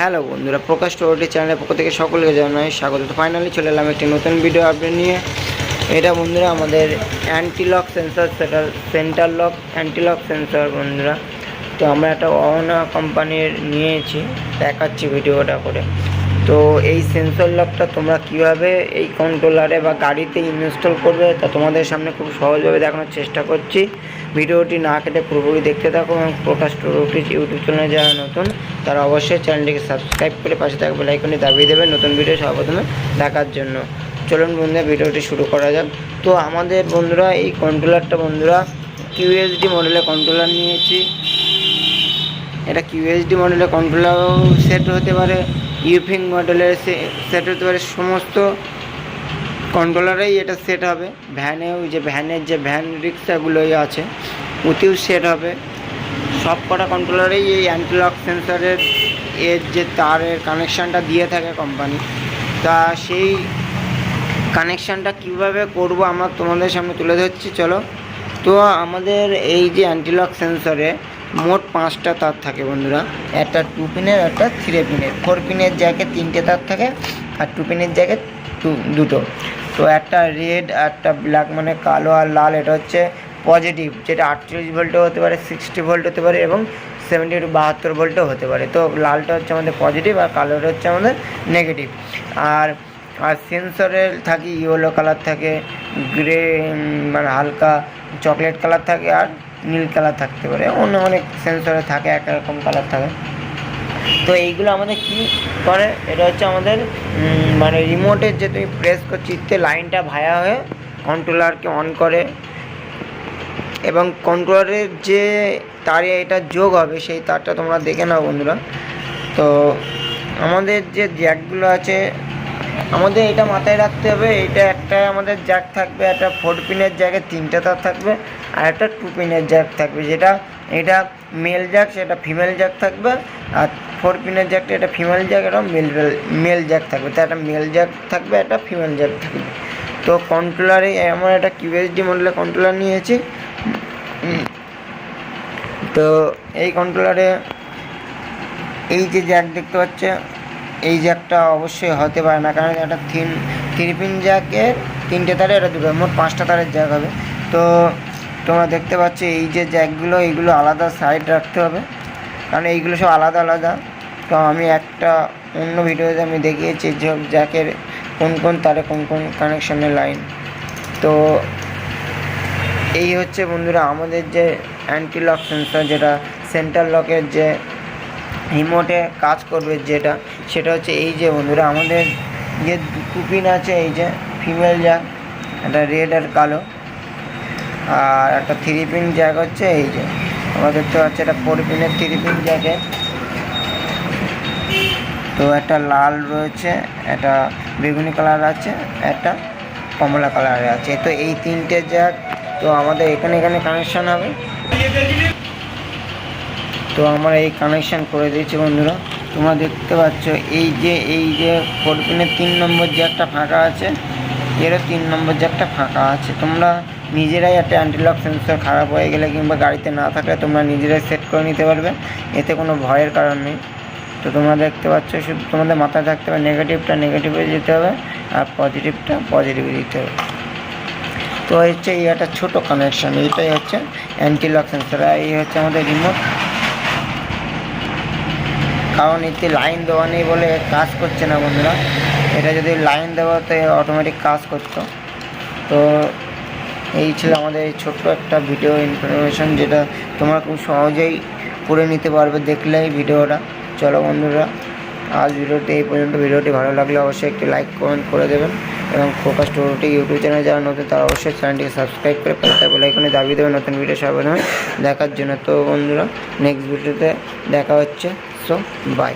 Hello বন্ধুরা, প্রকাশ টোটি চ্যানেলের পক্ষ থেকে সকলকে জানাই স্বাগত। ফাইনালি চলে এলাম একটি নতুন ভিডিও আপডেট নিয়ে। এটা বন্ধুরা আমাদের অ্যান্টি লক সেন্সর সেটার center lock anti lock sensor বন্ধুরা। তো আমরা একটা অনা কোম্পানির নিয়েছি, দেখাচ্ছি ভিডিওটা করে। তো এই সেন্সর লকটা তোমরা কীভাবে এই কন্ট্রোলারে বা গাড়িতে ইনস্টল করবে, তা তোমাদের সামনে খুব সহজভাবে দেখানোর চেষ্টা করছি। ভিডিওটি না কেটে পুরোপুরি দেখতে থাকো এবং প্রকাশ টোটি ইউটিউব চ্যানেলে যারা নতুন তারা অবশ্যই চ্যানেলটিকে সাবস্ক্রাইব করে পাশে থাকবে লাইকনে দাবিয়ে দেবে নতুন ভিডিও সর্বপ্রথমে দেখার জন্য। চলুন বন্ধুরা, ভিডিওটি শুরু করা যাক। তো আমাদের বন্ধুরা, এই কন্ট্রোলারটা বন্ধুরা কিউএসডি মডেলের কন্ট্রোলার নিয়েছি। এটা কিউএসডি মডেলের কন্ট্রোলারও সেট হতে পারে। ইউফিং মডেলের সেট হতে পারে। সমস্ত কন্ট্রোলারেই এটা সেট হবে। ভ্যানেও যে ভ্যানের যে ভ্যান রিক্সাগুলোই আছে, ওতেও সেট হবে। সব কটা কন্ট্রোলারেই এই অ্যান্টিলক সেন্সরের এর যে তারের কানেকশানটা দিয়ে থাকে কোম্পানি তা সেই কানেকশানটা কীভাবে করব আমার তোমাদের সামনে তুলে ধরছি, চলো। তো আমাদের এই যে অ্যান্টিলক সেন্সরে মোট পাঁচটা তার থাকে বন্ধুরা। একটা টু পিনের একটা থ্রি পিনের ফোর পিনের জায়গায় তিনটে তার থাকে, আর টু পিনের জায়গায় দুটো। তো একটা রেড একটা ব্ল্যাক মানে কালো আর লাল, এটা হচ্ছে পজিটিভ, যেটা আটচল্লিশ ভোল্টও হতে পারে সিক্সটি ভোল্ট হতে পারে এবং সেভেন্টি টু বাহাত্তর ভোল্টও হতে পারে। তো লালটা হচ্ছে আমাদের পজিটিভ আর কালোটা হচ্ছে আমাদের নেগেটিভ আর আর সেন্সরের থাকে ইয়েলো কালার থাকে গ্রে মানে হালকা চকলেট কালার থাকে আর নীল কালার থাকতে পারে। অন্য অনেক সেন্সরে থাকে, এক রকম কালার থাকে। তো এইগুলো আমাদের কি করে? এটা হচ্ছে আমাদের মানে রিমোটের যে তুমি প্রেস করছ লাইনটা ভায়া হয়ে কন্ট্রোলারকে অন করে। এবং কন্ট্রোলারের যে তারে এটা যোগ হবে, সেই তারটা তোমরা দেখে নাও বন্ধুরা। তো আমাদের যে জ্যাকগুলো আছে, আমাদের এটা মাথায় রাখতে হবে, এটা একটা আমাদের জ্যাক থাকবে, একটা ফোর পিনের জায়গায় তিনটে তার থাকবে, আর একটা টু পিনের জ্যাক থাকবে। যেটা, এটা মেল জ্যাক সেটা ফিমেল জ্যাক থাকবে, আর ফোর পিনের জ্যাকটা এটা ফিমেল জ্যাক এটা মেল মেল জ্যাক থাকবে। তো একটা মেল জ্যাক থাকবে, একটা ফিমেল জ্যাক থাকবে। তো কন্ট্রোলারে আমার একটা কিউএসডি মডেলের কন্ট্রোলার নিয়েছি। তো এই কন্ট্রোলারে এই যে জ্যাক দেখতে পাচ্ছে, এই জ্যাকটা অবশ্যই হতে পারে না, কারণ একটা থিন থ্রি পিন জ্যাকের তিনটে তারে এটা দুটো, মোট পাঁচটা তারের জ্যাক হবে। তো তোমরা দেখতে পাচ্ছ, এই যে জ্যাকগুলো এইগুলো আলাদা সাইড রাখতে হবে, কারণ এইগুলো সব আলাদা আলাদা। তো আমি একটা অন্য ভিডিওতে আমি দেখিয়েছি যে জ্যাকের কোন কোন তারে কোন কোন কানেকশনের লাইন তো এই হচ্ছে বন্ধুরা আমাদের যে অ্যান্টি লক সেন্সর যেটা সেন্টার লকের যে রিমোটে কাজ করবে যেটা, সেটা হচ্ছে এই যে বন্ধুরা আমাদের যে কুপিন আছে, এই যে ফিমেল জ্যাক একটা রেড আর কালো, আর একটা থ্রি পিন জ্যাক হচ্ছে এই যে, আমরা দেখতে পাচ্ছি একটা ফোর পিনের থ্রি পিন জ্যাকে তো একটা লাল রয়েছে, একটা বেগুনি কালার আছে, একটা কমলা কালার আছে। তো এই তিনটে জ্যাক তো আমাদের এখানে এখানে কানেকশান হবে। তো আমরা এই কানেকশান করে দিয়েছি বন্ধুরা। তোমরা দেখতে পাচ্ছ, এই যে এই যে ফোর পিনের তিন নম্বর যে একটা ফাঁকা আছে, এরও তিন নম্বর যে একটা ফাঁকা আছে। তোমরা নিজেরাই একটা অ্যান্টিলক সেন্সর খারাপ হয়ে গেলে কিংবা গাড়িতে না থাকলে তোমরা নিজেরাই সেট করে নিতে পারবে। এতে কোনো ভয়ের কারণ নেই। তো তোমরা দেখতে পাচ্ছ, শুধু তোমাদের মাথায় থাকতে হবে নেগেটিভটা নেগেটিভে যেতে হবে, আর পজিটিভটা পজিটিভে দিতে হবে। তো হচ্ছে একটা ছোটো কানেকশান এইটাই হচ্ছে অ্যান্টিলক সেন্সর আর এই হচ্ছে আমাদের রিমোট কারণ এতে লাইন দেওয়া নেই বলে কাজ করছে না বন্ধুরা। এটা যদি লাইন দেওয়াতে অটোমেটিক কাজ করতো। তো এই ছিল আমাদের এই ছোট্ট একটা ভিডিও ইনফরমেশন যেটা তোমরা খুব সহজেই করে নিতে পারবে দেখলেই ভিডিওটা চলো বন্ধুরা, আজ ভিডিওটি এই পর্যন্ত। ভিডিওটি ভালো লাগলে অবশ্যই একটি লাইক কমেন্ট করে দেবেন। এবং ফোকাস টোটি ইউটিউব চ্যানেলে যারা নতুন, তারা অবশ্যই চ্যানেলটিকে সাবস্ক্রাইব করে পাশে বলে এখানে দাবি দেবে, নতুন ভিডিও সর্বপ্রথমে দেখার জন্য। তো বন্ধুরা নেক্সট ভিডিওতে দেখা হচ্ছে। So by